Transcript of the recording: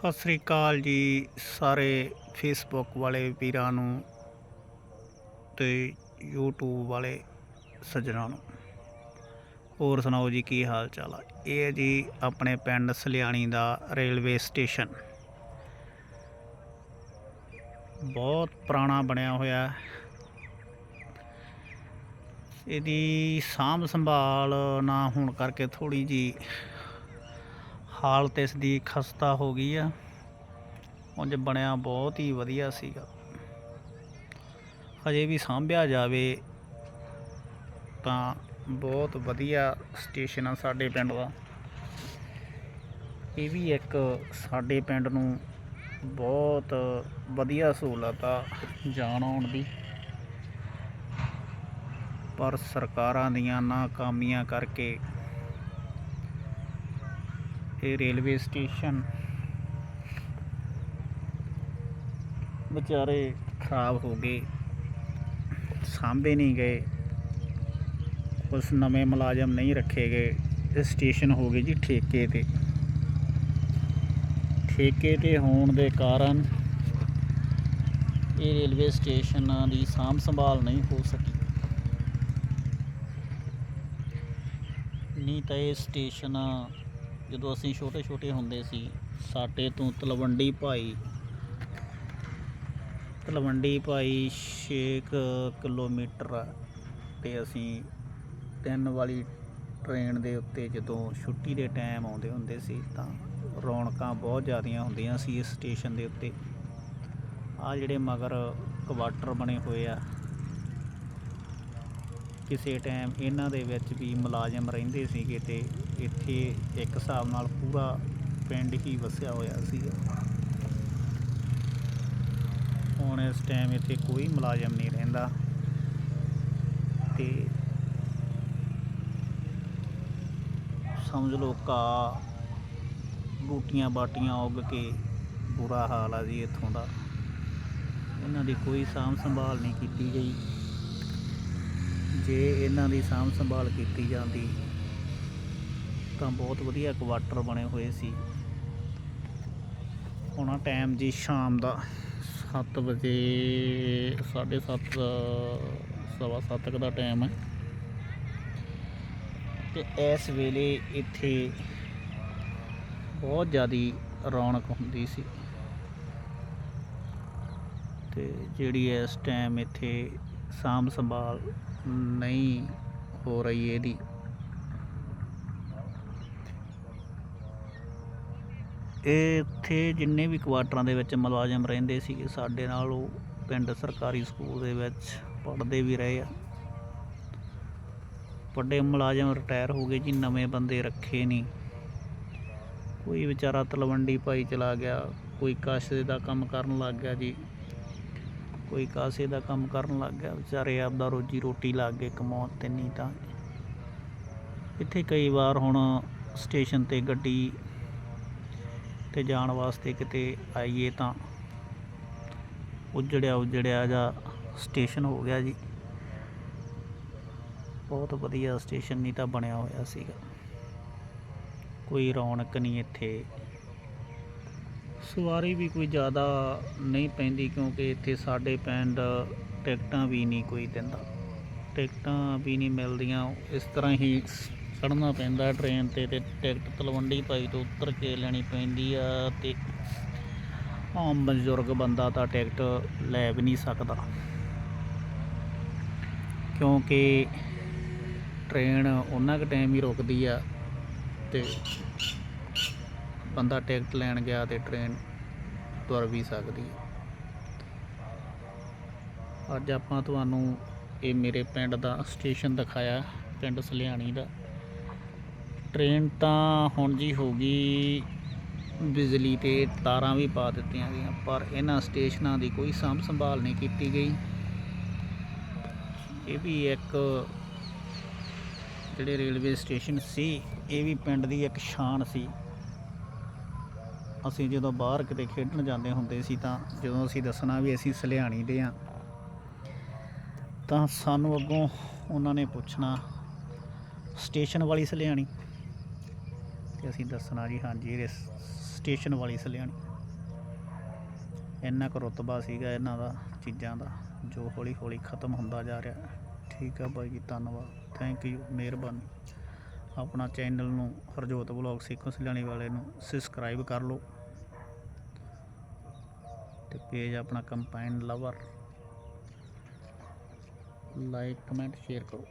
ਸਤਿ ਸ੍ਰੀ ਅਕਾਲ ਜੀ ਸਾਰੇ ਫੇਸਬੁੱਕ ਵਾਲੇ ਵੀਰਾਂ ਨੂੰ ਤੇ YouTube ਵਾਲੇ ਸੱਜਣਾਂ ਨੂੰ। ਹੋਰ ਸੁਣਾਓ ਜੀ, ਕੀ ਹਾਲ ਚਾਲ ਆ? ਇਹ ਹੈ ਜੀ ਆਪਣੇ ਪਿੰਡ ਸਲਿਆਣੀ ਦਾ ਰੇਲਵੇ ਸਟੇਸ਼ਨ। ਬਹੁਤ ਪੁਰਾਣਾ ਬਣਿਆ ਹੋਇਆ ਇਹਦੀ ਸਾਂਭ ਸੰਭਾਲ ਨਾ ਹੋਣ ਕਰਕੇ ਥੋੜੀ ਜੀ ਹਾਲਤ ਇਸ ਦੀ ਖਸਤਾ ਹੋ ਗਈ ਆ। ਉਂਝ ਬਣਿਆ ਬਹੁਤ ਹੀ ਵਧੀਆ ਸੀਗਾ। ਹਜੇ ਵੀ ਸਾਂਭਿਆ ਜਾਵੇ ਤਾਂ ਬਹੁਤ ਵਧੀਆ ਸਟੇਸ਼ਨ ਆ ਸਾਡੇ ਪਿੰਡ ਦਾ। ਇਹ ਵੀ ਇੱਕ ਸਾਡੇ ਪਿੰਡ ਨੂੰ ਬਹੁਤ ਵਧੀਆ ਸਹੂਲਤ ਆ ਜਾਣ ਆਉਣ ਦੀ। ਪਰ ਸਰਕਾਰਾਂ ਦੀਆਂ ਨਾਕਾਮੀਆਂ ਕਰਕੇ ਇਹ ਰੇਲਵੇ ਸਟੇਸ਼ਨ। ਵਿਚਾਰੇ ਖਰਾਬ ਹੋ ਗਏ। ਸਾਂਭੇ ਨਹੀਂ ਗਏ। ਉਸ ਨਵੇਂ ਮੁਲਾਜ਼ਮ ਨਹੀਂ ਰੱਖੇ ਗਏ। ਸਟੇਸ਼ਨ ਹੋ ਗਏ ਜੀ ਠੇਕੇ ਤੇ। ਠੇਕੇ ਤੇ ਹੋਣ ਦੇ ਕਾਰਨ ਇਹ ਰੇਲਵੇ ਸਟੇਸ਼ਨਾਂ ਦੀ ਸਾਂਭ ਸੰਭਾਲ ਨਹੀਂ ਹੋ ਸਕੀ। ਨਹੀਂ ਤਾਂ ਇਹ ਸਟੇਸ਼ਨਾਂ ਜਦੋਂ ਅਸੀਂ ਛੋਟੇ ਛੋਟੇ ਹੁੰਦੇ ਸੀ, ਸਾਡੇ ਤੋਂ ਤਲਵੰਡੀ ਭਾਈ ਤਲਵੰਡੀ ਭਾਈ 6 ਕਿਲੋਮੀਟਰ ਤੇ ਅਸੀਂ ਤਿੰਨ ਵਾਲੀ ਟ੍ਰੇਨ ਦੇ ਉੱਤੇ ਜਦੋਂ ਛੁੱਟੀ ਦੇ ਟਾਈਮ ਆਉਂਦੇ ਹੁੰਦੇ ਸੀ ਤਾਂ ਰੌਣਕਾਂ ਬਹੁਤ ਜ਼ਿਆਦੀਆਂ ਹੁੰਦੀਆਂ ਸੀ ਇਸ ਸਟੇਸ਼ਨ ਦੇ ਉੱਤੇ। ਆ ਜਿਹੜੇ ਮਗਰ ਕੁਆਟਰ ਬਣੇ ਹੋਏ ਆ, ਕਿਸੇ ਟਾਈਮ ਇਹਨਾਂ ਦੇ ਵਿੱਚ ਵੀ ਮੁਲਾਜ਼ਮ ਰਹਿੰਦੇ ਸੀਗੇ ਤੇ ਇੱਥੇ ਇੱਕ ਹਿਸਾਬ ਨਾਲ ਪੂਰਾ ਪਿੰਡ ਹੀ ਵਸਿਆ ਹੋਇਆ ਸੀ। ਹੁਣ ਇਸ ਟਾਈਮ ਇੱਥੇ ਕੋਈ ਮੁਲਾਜ਼ਮ ਨਹੀਂ ਰਹਿੰਦਾ ਤੇ ਸਮਝ ਲਓ ਕਾ ਬੂਟੀਆਂ ਬਾਟੀਆਂ ਉੱਗ ਕੇ ਬੁਰਾ ਹਾਲ ਆ ਜੀ ਇੱਥੋਂ ਦਾ। ਇਹਨਾਂ ਦੀ ਕੋਈ ਸਾਂਭ ਸੰਭਾਲ ਨਹੀਂ ਕੀਤੀ ਗਈ। ਜੇ ਇਹਨਾਂ ਦੀ ਸਾਂਭ ਸੰਭਾਲ ਕੀਤੀ ਜਾਂਦੀ ਤਾਂ ਬਹੁਤ ਵਧੀਆ ਕੁਆਟਰ ਬਣੇ ਹੋਏ ਸੀ। ਹੁਣ ਟਾਈਮ ਜੀ ਸ਼ਾਮ ਦਾ 7 ਵਜੇ 7:30 ਸਵਾ ਸੱਤ ਕੁ ਦਾ ਟਾਈਮ ਹੈ। ਤੇ ਇਸ ਵੇਲੇ ਇੱਥੇ ਬਹੁਤ ਜ਼ਿਆਦੀ ਰੌਣਕ ਹੁੰਦੀ ਸੀ। ਤੇ ਜਿਹੜੀ ਇਸ ਟਾਈਮ ਇੱਥੇ ਸਾਂਭ ਸੰਭਾਲ ਨਹੀਂ ਹੋ ਰਹੀ ਇਹਦੀ ਇੱਥੇ ਜਿੰਨੇ ਵੀ ਕੁਆਟਰਾਂ ਦੇ ਵਿੱਚ ਮੁਲਾਜ਼ਮ ਰਹਿੰਦੇ ਸੀਗੇ, ਸਾਡੇ ਨਾਲ ਉਹ ਪਿੰਡ ਸਰਕਾਰੀ ਸਕੂਲ ਦੇ ਵਿੱਚ ਪੜ੍ਹਦੇ ਵੀ ਰਹੇ ਆ। ਵੱਡੇ ਮੁਲਾਜ਼ਮ ਰਿਟਾਇਰ ਹੋ ਗਏ ਜੀ, ਨਵੇਂ ਬੰਦੇ ਰੱਖੇ ਨਹੀਂ। ਕੋਈ ਵਿਚਾਰਾ ਤਲਵੰਡੀ ਭਾਈ ਚਲਾ ਗਿਆ, ਕੋਈ ਕਾਸੇ ਦਾ ਕੰਮ ਕਰਨ ਲੱਗ ਗਿਆ ਜੀ। ਕੋਈ ਕਾਸੇ ਦਾ ਕੰਮ ਕਰਨ ਲੱਗ ਗਿਆ, ਵਿਚਾਰੇ ਆਪਦਾ ਰੋਜੀ ਰੋਟੀ ਲੱਗ ਗਏ ਕਮਾਉਣ ਤੇ ਨਹੀਂ ਤਾਂ। ਇੱਥੇ ਕਈ ਵਾਰ ਹੁਣ ਸਟੇਸ਼ਨ ਤੇ ਗੱਡੀ ਤੇ ਜਾਣ ਵਾਸਤੇ ਕਿਤੇ ਆਈਏ ਤਾਂ ਉਜੜਿਆ ਉਜੜਿਆ ਜਾਂ ਸਟੇਸ਼ਨ ਹੋ ਗਿਆ ਜੀ। ਬਹੁਤ ਵਧੀਆ ਸਟੇਸ਼ਨ ਨਹੀਂ ਤਾਂ ਬਣਿਆ ਹੋਇਆ ਸੀਗਾ। ਕੋਈ ਰੌਣਕ ਨਹੀਂ ਇੱਥੇ। ਸਵਾਰੀ ਵੀ ਕੋਈ ਜ਼ਿਆਦਾ ਨਹੀਂ ਪੈਂਦੀ ਕਿਉਂਕਿ ਇੱਥੇ ਸਾਡੇ ਪਿੰਡ ਟਿਕਟਾਂ ਵੀ ਨਹੀਂ ਕੋਈ ਦਿੰਦਾ। ਟਿਕਟਾਂ ਵੀ ਨਹੀਂ ਮਿਲਦੀਆਂ। ਇਸ ਤਰ੍ਹਾਂ ਹੀ ਚੜ੍ਹਨਾ ਪੈਂਦਾ ਟ੍ਰੇਨ ਤੇ ਤੇ ਟਿਕਟ ਤਲਵੰਡੀ ਭਾਈ ਤੋਂ ਉਤਰ ਕੇ ਲੈਣੀ ਪੈਂਦੀ ਆ ਤੇ ਆਮ ਬਜ਼ੁਰਗ ਬੰਦਾ ਤਾਂ ਟਿਕਟ ਲੈ ਵੀ ਨਹੀਂ ਸਕਦਾ। ਕਿਉਂਕਿ ਟ੍ਰੇਨ ਉਹਨਾਂ ਕੁ ਟਾਈਮ ਹੀ ਰੁਕਦੀ ਆ ਤੇ ਬੰਦਾ ਟਿਕਟ ਲੈਣ ਗਿਆ ਤੇ ਟ੍ਰੇਨ ਤੁਰ ਵੀ ਸਕਦੀ ਅੱਜ ਆਪਾਂ ਤੁਹਾਨੂੰ ਇਹ ਮੇਰੇ ਪਿੰਡ ਦਾ ਸਟੇਸ਼ਨ ਦਿਖਾਇਆ, ਪਿੰਡ ਸਲਿਆਣੀ ਦਾ। ਟ੍ਰੇਨ ਤਾਂ ਹੁਣ ਜੀ ਹੋ ਗਈ ਬਿਜਲੀ ਤੇ ਤਾਰਾਂ ਵੀ ਪਾ ਦਿੱਤੀਆਂ ਗਈਆਂ, ਪਰ ਇਹਨਾਂ ਸਟੇਸ਼ਨਾਂ ਦੀ ਕੋਈ ਸਾਂਭ ਸੰਭਾਲ ਨਹੀਂ ਕੀਤੀ ਗਈ। ਇਹ ਵੀ ਇੱਕ ਜਿਹੜੇ ਰੇਲਵੇ ਸਟੇਸ਼ਨ ਸੀ, ਇਹ ਵੀ ਪਿੰਡ ਦੀ ਇੱਕ ਸ਼ਾਨ ਸੀ। ਅਸੀਂ ਜਦੋਂ ਬਾਹਰ ਕਿਤੇ ਖੇਡਣ ਜਾਂਦੇ ਹੁੰਦੇ ਸੀ ਤਾਂ ਜਦੋਂ ਅਸੀਂ ਦੱਸਣਾ ਵੀ ਅਸੀਂ ਸਲਿਆਣੀ ਦੇ ਆ ਤਾਂ ਸਾਨੂੰ ਅੱਗੋਂ ਉਹਨਾਂ ਨੇ ਪੁੱਛਣਾ, ਸਟੇਸ਼ਨ ਵਾਲੀ ਸਲਿਆਣੀ? ਤੇ ਅਸੀਂ ਦੱਸਣਾ ਜੀ, ਹਾਂਜੀ, ਇਹ ਸਟੇਸ਼ਨ ਵਾਲੀ ਸਲਿਆਣੀ ਇੰਨਾ ਕੁ ਰੁਤਬਾ ਸੀਗਾ ਇਹਨਾਂ ਦਾ, ਚੀਜ਼ਾਂ ਦਾ, ਜੋ ਹੌਲੀ ਹੌਲੀ ਖਤਮ ਹੁੰਦਾ ਜਾ ਰਿਹਾ। ਠੀਕ ਆ ਬਾਈ ਜੀ, ਧੰਨਵਾਦ। ਥੈਂਕ ਯੂ ਮਿਹਰਬਾਨੀ। ਆਪਣਾ ਚੈਨਲ ਨੂੰ, ਹਰਜੋਤ ਬਲੌਗ ਸਿੱਖੋ ਸਲਿਆਣੀ ਵਾਲੇ ਨੂੰ ਸਬਸਕ੍ਰਾਈਬ ਕਰ ਲਓ। ਤੇ ਪੇਜ ਆਪਣਾ combine lover like comment share ਕਰੋ।